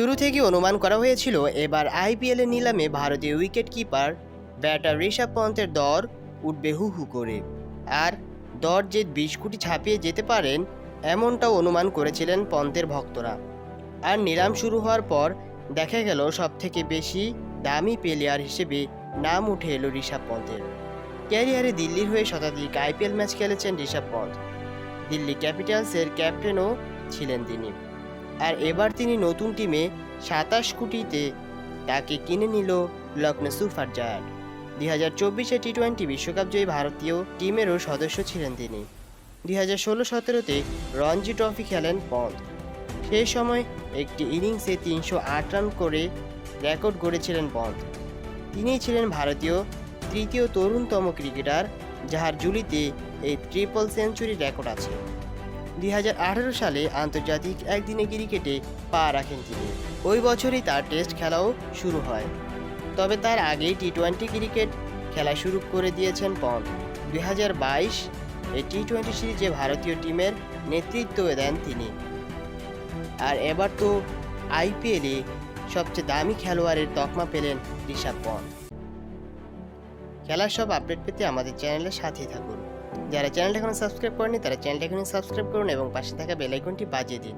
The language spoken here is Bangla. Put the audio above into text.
শুরু থেকে অনুমান করা হয়েছিল, এবার আইপিএল এর নিলামে ভারতীয় উইকেট কিপার ব্যাটার ঋষভ পন্থের দর উঠবে হু হু করে। আর দর যে বিশ কোটি ছাপিয়ে যেতে পারেন, এমনটাও অনুমান করেছিলেন পন্থের ভক্তরা। আর নিলাম শুরু হওয়ার পর দেখা গেল সব থেকে বেশি দামি প্লেয়ার হিসেবে নাম উঠে এলো ঋষভ পন্থের ক্যারিয়ারে দিল্লির হয়ে শতাধিক আইপিএল ম্যাচ খেলেছেন ঋষভ পন্থ দিল্লি ক্যাপিটালসের ক্যাপ্টেনও ছিলেন তিনি। আর এবার তিনি নতুন টিমে সাতাশ কোটিতে তাকে কিনে নিল লখনৌ সুপার জায়ান্ট। দুই হাজার চব্বিশে টি টোয়েন্টি বিশ্বকাপ জয়ী ভারতীয় টিমেরও সদস্য ছিলেন তিনি। দুই হাজার ষোলো সতেরোতে রঞ্জি ট্রফি খেলেন পন্থ। সেই সময় একটি ইনিংসে তিনশো আট রান করে রেকর্ড গড়েছিলেন পন্থ। তিনিই ছিলেন ভারতীয় তৃতীয় তরুণতম ক্রিকেটার, যাহার জুলিতে এই ট্রিপল সেঞ্চুরি রেকর্ড আছে। দুই হাজার আঠারো সালে আন্তর্জাতিক একদিনে ক্রিকেটে পা রাখেন তিনি। ওই বছরই তার টেস্ট খেলাও শুরু হয়। তবে তার আগেই টি টোয়েন্টি ক্রিকেট খেলা শুরু করে দিয়েছেন পন্থ দুই এই টি টোয়েন্টি সিরিজে ভারতীয় টিমের নেতৃত্ব দেন তিনি। আর এবার তো আইপিএলে সবচেয়ে দামি খেলোয়াড়ের তকমা পেলেন ঋষভ পন্থ খেলার সব আপডেট পেতে আমাদের চ্যানেলের সাথেই থাকুন। যারা চ্যানেলটা এখনও সাবস্ক্রাইব করেনি তারা চ্যানেলটা এখনই সাবস্ক্রাইব করুন এবং পাশে থাকা বেল আইকনটি বাজিয়ে দিন।